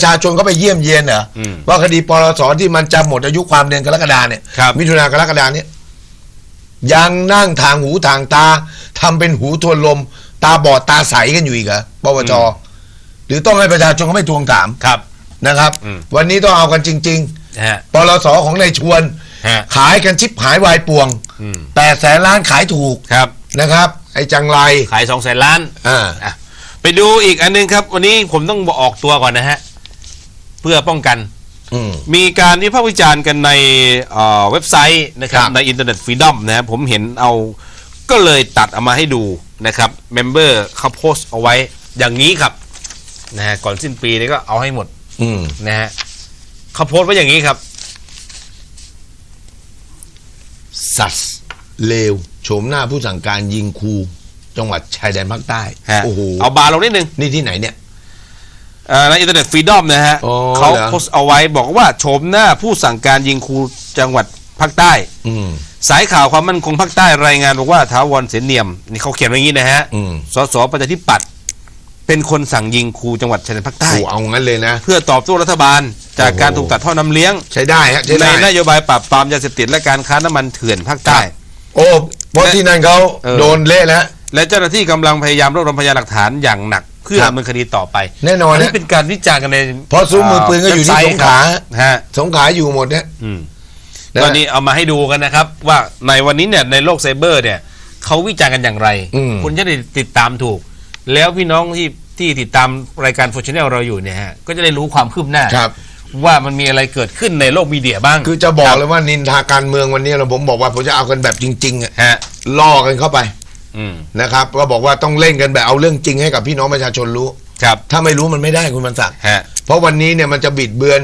ประชาชนก็ไปเยี่ยมเยียนเหรออมว่าคดีปลสที่มันจะหมดอายุความเดือนกรกฎาเนี่ยครับ มิถุนากรกฎาเนี่ยยังนั่งทางหูทางตาทำเป็นหูทวนลม ตาบอดตาใสกันอยู่อีกเหรอปปชหรือต้องให้ประชาชนเขาไม่ทวงถามครับ นะครับ อืม วันนี้ต้องเอากันจริงนะฮะๆปลสของนายชวน ฮะ ขายกันชิบหายวายป่วงอืม แปดแสนล้านขายถูกครับ นะครับ ไอ้จังไรขายสองแสนล้าน อ่า อะไปดูอีกอันหนึงครับ วันนี้ผมต้องออกตัวก่อนนะฮะ เพื่อป้องกัน อืม มีการวิพากษ์วิจารณ์กันในเอ่อเว็บไซต์นะครับครับในอินเทอร์เน็ตฟรีดอมนะครับผมเห็นเอาก็เลยตัดเอามาให้ดูนะครับเมมเบอร์เขาโพสต์เอาไว้อย่างนี้ครับนะฮะก่อนสิ้นปีนี้ก็เอาให้หมดอืม นะฮะเขาโพสต์ไว้อย่างนี้ครับ สัสเลวโฉมหน้าผู้สั่งการยิงครู จังหวัดชายแดนภาคใต้ ฮะโอ้โหเอาบาร์ลงนิดนึง นี่ที่ไหนเนี่ยเอ่อในอินเทอร์เน็ตฟรีดอมนะฮะอ๋อเขาเหรอ โพสต์เอาไว้บอกว่าโฉมหน้าผู้สั่งการยิงครูจังหวัดภาคใต้ อืม สายข่าวความมั่นคงภาคใต้รายงานบอกว่าท้าวรเสนเนียมนี่เขาเขียนไว้อย่างนี้นะฮะอืม สสประชาธิปัตย์เป็นคนสั่งยิงครูจังหวัดชายแดนภาคใต้ โอ้เอางั้นเลยนะ เพื่อตอบโต้รัฐบาล จากการโอ้โหถูกตัดท่อน้ำเลี้ยง ใช้ได้ฮะใช้ในได้ นโยบายปราบปรามยาเสพติดและการค้าน้ำมันเถื่อนภาคใต้โอ้เพราะที่นั่นเขาเออ โดนเละแล้ว และเจ้าหน้าที่กำลังพยายามรวบรวมพยานหลักฐานอย่างหนัก เพื่อครับดำเนินคดีต่อไปแน่นอนอันนี้นะ เป็นการวิจารณ์กันในเพราะซุ้มมือปืนก็อยู่ที่เว็บไซสงขลาครับฮะ สงขลาอยู่หมดเนี่ย อืมนะตอนนี้เอามาให้ดูกันนะครับ ว่าในวันนี้เนี่ยในโลกไซเบอร์เนี่ยเขาวิจารณ์กันอย่างไรอืมคุณจะได้ติดตามถูก แล้วพี่น้องที่ที่ติดตามรายการโฟชั่นแนลเราอยู่เนี่ยฮะก็จะได้รู้ความคืบหน้าครับ ว่ามันมีอะไรเกิดขึ้นในโลกมีเดียบ้างคือจะบอคกรัเลยว่านินทาการเมืองวันนี้เราผมบอกว่าผมจะเอากันแบบจริงๆอะฮะล่อกันเข้าไปอืม นะครับ ก็บอกว่าต้องเล่นกันแบบเอาเรื่องจริงให้กับพี่น้องประชาชนรู้ ครับ ถ้าไม่รู้มันไม่ได้คุณมันศักดิ์ฮะ เพราะวันนี้เนี่ยมันจะบิดเบือน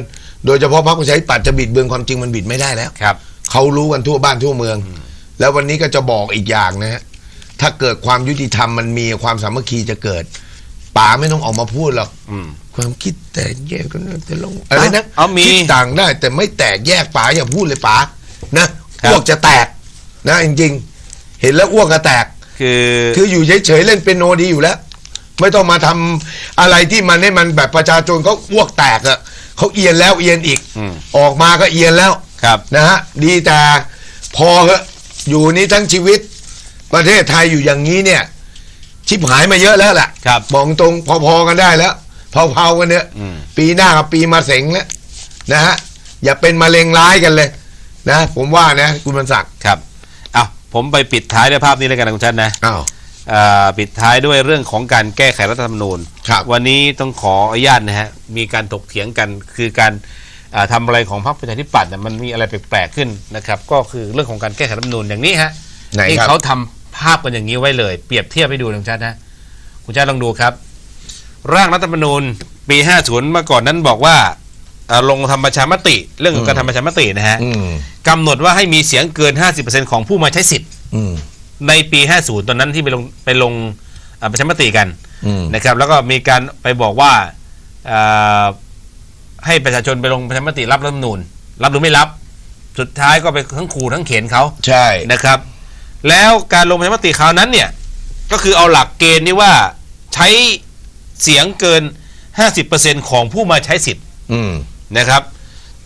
โดยเฉพาะพรรคประชาธิปัตย์จะบิดเบือนความจริงมันบิดไม่ได้แล้วครับ เขารู้กันทั่วบ้านทั่วเมือง แล้ววันนี้ก็จะบอกอีกอย่างนะฮะถ้าเกิดความยุติธรรมมันมีความสามัคคีจะเกิดป๋าไม่ต้องออกมาพูดหรอกอืมความคิดแตกแยกกันนะแต่ลงอะไรนะเอามีคิดต่างได้ แต่ไม่แตกแยกป๋าอย่าพูดเลยป๋านะครับอ้วกจะแตกนะจริง ๆ เห็นแล้วอ้วกก็แตก คือคืออยู่เฉยๆเล่นเป็นโนดีอยู่แล้ว ไม่ต้องมาทำอะไรที่มันให้มันแบบประชาชนเขาอ้วกแตกอะเขาเอียนแล้วเอียนอีกอืมออกมาก็เอียนแล้วครับนะฮะดีแต่พอเหอะอยู่นี้ทั้งชีวิต ประเทศไทยอยู่อย่างนี้เนี่ย ชิบหายมาเยอะแล้วแหละครับบอกตรงพอๆกันได้แล้วเผาๆกันเนี่ยอืมปีหน้ากับปีมาเสงแล้วนะฮะอย่าเป็นมะเร็งร้ายกันเลย นะ ผมว่านะ คุณบรรศักดิ์ครับเอา ผมไปปิดท้ายด้วยภาพนี้แล้วกันนะคุณชันนะอ้าว อ่าปิดท้ายด้วยเรื่องของการแก้ไขรัฐธรรมนูญ ครับวันนี้ต้องขออนุญาตนะฮะมีการถกเถียงกันคือการอ่าทำอะไรของพรรคประชาธิปัตย์เนี่ยมันมีอะไรแปลกๆขึ้นนะครับก็คือเรื่องของการแก้ไขรัฐธรรมนูญอย่างนี้ฮะไหนที่ครับ เขาทำภาพกันอย่างนี้ไว้เลย เปรียบเทียบให้ดูนะคุณชาตินะคุณชาติลองดูครับ ร่างรัฐธรรมนูญปี 50เมื่อก่อนนั้นบอกว่าอ่า ลงทำประชามติ เรื่องของการทำประชามตินะฮะอืมกำหนดว่าให้มีเสียงเกิน 50%ของผู้มาใช้สิทธิ์อืมในปี 50 ตอนนั้นที่ไปลงไปลงอ่าประชามติกันอืมนะครับ แล้วก็มีการไปบอกว่าอ่าให้ประชาชนไปลงประชามติรับรัฐธรรมนูญรับหรือไม่รับ สุดท้ายก็ไปทั้งขู่ทั้งเข็นเขาใช่นะครับ แล้วการลงประชามติคราวนั้นเนี่ย ก็คือเอาหลักเกณฑ์ที่ว่าใช้เสียงเกิน 50%ของผู้มาใช้สิทธิ์ อืม นะครับ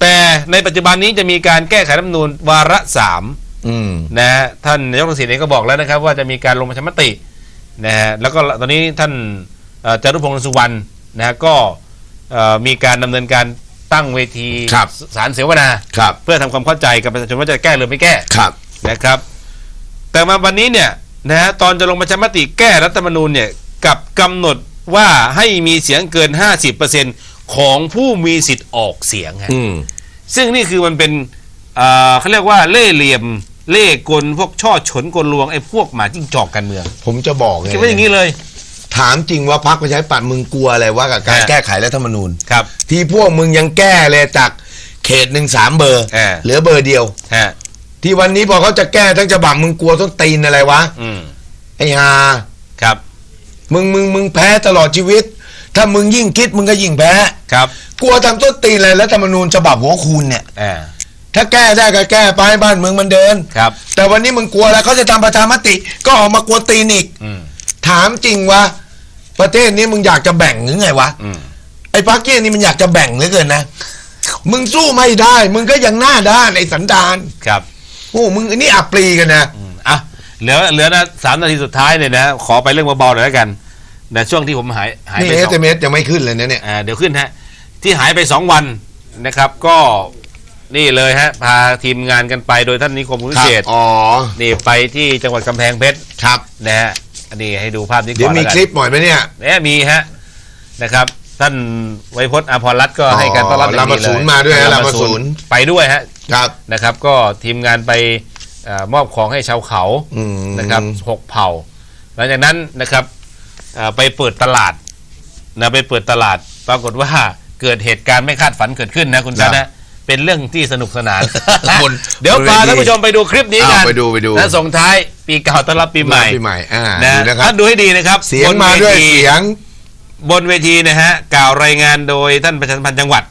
แต่ในปัจจุบันนี้จะมีการแก้ไขรัฐธรรมนูญวาระสามอืมนะฮะท่านนายกทักษิณเองก็บอกแล้วนะครับ ว่าจะมีการลงประชามตินะฮะแล้วก็ตอนนี้ท่านเอ่อจารุพงศ์สุวรรณนะฮะก็เอ่อมีการดำเนินการตั้งเวทีครับสารเสวนาครับเพื่อทำความเข้าใจกับประชาชนว่าจะแก้หรือไม่แก้ครับนะครับ แต่มาวันนี้เนี่ยนะฮะตอนจะลงประชามติแก้รัฐธรรมนูญเนี่ยกลับกำหนดว่าให้มีเสียงเกิน 50% ของผู้มีสิทธิ์ออกเสียงฮะอืม ซึ่งนี่คือมันเป็นเอ่อเขาเรียกว่าเล่ห์เหลี่ยม เล่ห์กลพวกช่อฉนกลลวงไอ้พวกหมาจิ้งจอกการเมืองผมจะบอกเลยคิดว่าอย่างนี้เลย ถามจริงว่าพรรคประชาธิปัตย์มึงกลัวอะไรว่ากับการฮะ แก้ไขรัฐธรรมนูญ ครับ ที่พวกมึงยังแก้เลยจากเขตหนึ่งสามเบอร์เออ เหลือเบอร์เดียว ฮะที่วันนี้พอเขาจะแก้ทั้งฉบับมึงกลัวต้นตีนอะไรวะอืมไอ้ฮาครับ มึงมึงมึงแพ้ตลอดชีวิต ถ้ามึงยิ่งคิดมึงก็ยิ่งแพ้ครับกลัวทำต้นตีนอะไรรัฐธรรมนูญฉบับหัวคูณเนี่ย อ่าถ้าแก้ได้ก็แก้ไปบ้านเมืองมันเดิน ครับ แต่วันนี้มึงกลัวแล้วเขาจะทำประชามติ ก็ออกมากลัวตีนอีก อืมถามจริงวะประเทศนี้มึงอยากจะแบ่งหรือไงวะ อืมไอ้ปาเก้นี่มันอยากจะแบ่งเหลือเกินนะ มึงสู้ไม่ได้ มึงก็ยังหน้าด้านไอ้สันดาน ครับโอ้มึงอันนี้อับปรีกันนะ อืมอะเหลือเหลือนะสามนาทีสุดท้ายเนี่ยนะขอไปเรื่องเบาๆหน่อยแล้วกัน นะช่วงที่ผมหายหายนี่ไปเอสสองเมยังไม่ขึ้นเลยนะเนี่ยอ่าเดี๋ยวขึ้นฮะ ที่หายไปสองวันนะครับ ก็นี่เลยฮะ พาทีมงานกันไปโดยท่านนิคมคุณวิเศษอ๋อนี่ไปที่จังหวัดกำแพงเพชรครับ นะฮะอันนี้ให้ดูภาพนี้ก่เดี๋ยอวนมีแล้วกันคลิปหน่อยไหมเนี่ย เนี่ยมีฮะนะครับ ท่านไวยพจน์อาภรรัตน์ก็อ๋อให้การต้อนรับอย่างดีรามาเลศูยนย์มาด้วยฮะรามาศูนย์ ไปด้วยฮะครับ นะครับ ก็ทีมงานไปเออมอบของให้ชาวเขาอืม นะครับหกเผ่า หลังจากนั้นนะครับเอ่อ ไปเปิดตลาดนะไปเปิดตลาด ปรากฏว่าเกิดเหตุการณ์ไม่คาดฝันเกิดขึ้นนะคุณครัชาบนะเป็นเรื่องที่สนุกสนานบนเดี๋ยวบนเวทีพาท่านผู้ชมไปดูคลิปนี้กันเอาไปดูไปดูและส่งท้ายปีเก่าต้อนรับปีใหม่ปีใหม่อ่านะดูนะครับท่านดูให้ดีนะครับเสียงบนมาด้วยทีเสียงบนเวทีนะฮะกล่าวรายงานโดยท่านประชาสัมพันธ์จังหวัด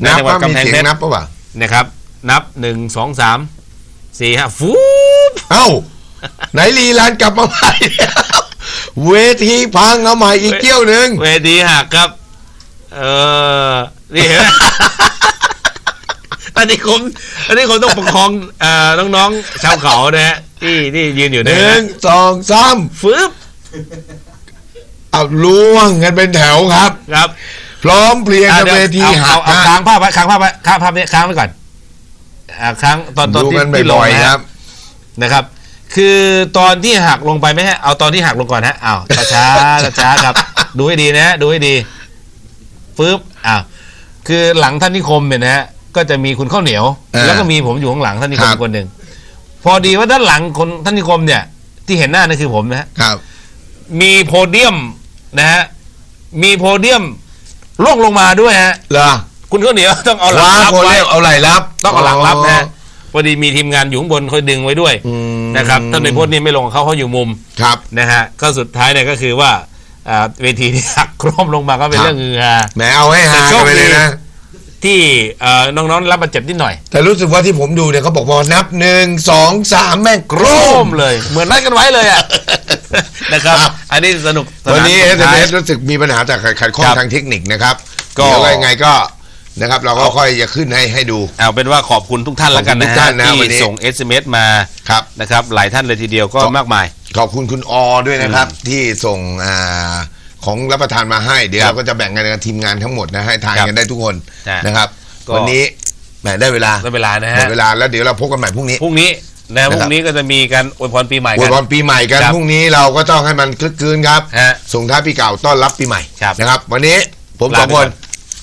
ในนับจังหวัดว่ามีกำแพงเสียเพงชรนับปะวะนะครับ นับหนึ่งสองสามสี่ห้าฟูบเอ้าไหนลีลานกลับมาใหม่ เวทีพังเอาใหม่อีกเที่ยวหนึ่งเวทีหักครับ เออนี่เห็นไหมอันนี้ผมอันนี้ผมต้องประคองเอ่อน้องๆชาวเขานะฮะที่ที่ยืนอยู่หเนะนึ่งสองสามฟืบเอาล่วงกันเป็นแถวครับ ครับพร้อมเพรียงอะกับดี๋ยวเวทีเอาหัเอากเอานะค้างภาพไว้ค้างภาพไว้ค้างภาพนี้ค้างไว้ก่อนอ่าค้างตอนตอนดูที่กันที่ลงบ่อยนะๆคฮะรับ นะครับ คือตอนที่หักลงไปไหมฮะ เอาตอนที่หักลงก่อนฮะอ้าวช้าๆช้าๆครับ ดูให้ดีนะฮะดูให้ดีฟืบอ้าวคือหลังท่านนิคมเนี่ยนะฮะก็จะมีคุณข้าวเหนียวเออแล้วก็มีผมอยู่ข้างหลังท่านนิคมครับ คนหนึ่งพอดีว่าด้านหลังคนท่านนิคมเนี่ย ที่เห็นหน้านั่นคือผมนะฮะครับ มีโพเดียมนะฮะมีโพเดียมล่วงลงมาด้วยฮะ เหรอคุณข้าวเหนียวต้องเอาหลังว้ารับโคไว้ เรียกเอาไหลรับต้องเอาหลังรับนะฮะ พอดีมีทีมงานอยู่ข้างบนคอยดึงไว้ด้วยอืมนะครับท่านในพจน์นี่ไม่ลงกับเขาเขาอยู่มุมครับนะฮะก็สุดท้ายเนี่ยก็คือว่าอ่าเวทีที่หักโครมลงมาก็เป็นครับเรื่องฮือฮาแหมเอาให้หาแต่โชกันคไปเลยดีนะที่เอ่อน้องๆรับบาดเจ็บนิดหน่อย แต่รู้สึกว่าที่ผมดูเนี่ยเขาบอกว่านับหนึ่งสองสามแม่งโคโครรมมเลย เหมือนนัดกันไว้เลยอะนะครับครับอันนี้สนุกสาวันนี้เอสุสดท้ายเอสรู้สึกมีปัญหาจากขัดข้องครับทางเทคนิคนะครับ ก็เดี๋ยวยังไงก็ นะครับ เราก็ค่อยจะขึ้นให้ให้ดู เอาเป็นว่าขอบคุณทุกท่านแล้วกันขอบคุณทุนะกท่าฮะนนะที่วันนี้ส่ง SMS มาครับ นะครับ หลายท่านเลยทีเดียวก็ครับมากมาย ขอบคุณคุณอด้วยนะครับ ที่ส่งอ่าของรับประทานมาให้ เดี๋ยวครับเราก็จะแบ่งกันกับทีมงานทั้งหมดนะให้ทานครับกันได้ทุกคนใช่นะครับ ก็ วันนี้แหมได้เวลาได้เวลานะหมฮะดเวลาแล้วเดี๋ยวเราพบกันใหม่พรุ่งนี้ พรุ่งนี้นะนะครับพรุ่งนี้ก็จะมีการอวยพรปีใหม่อวกัยนพรปีใหม่กันครับพรุ่งนี้เราก็ต้องให้มันคลึกคลืนครับฮะส่งท้ายปีเก่าต้อนรับปีใหม่ครับนะครับ วันนี้ผมลาสองไปคก่อนน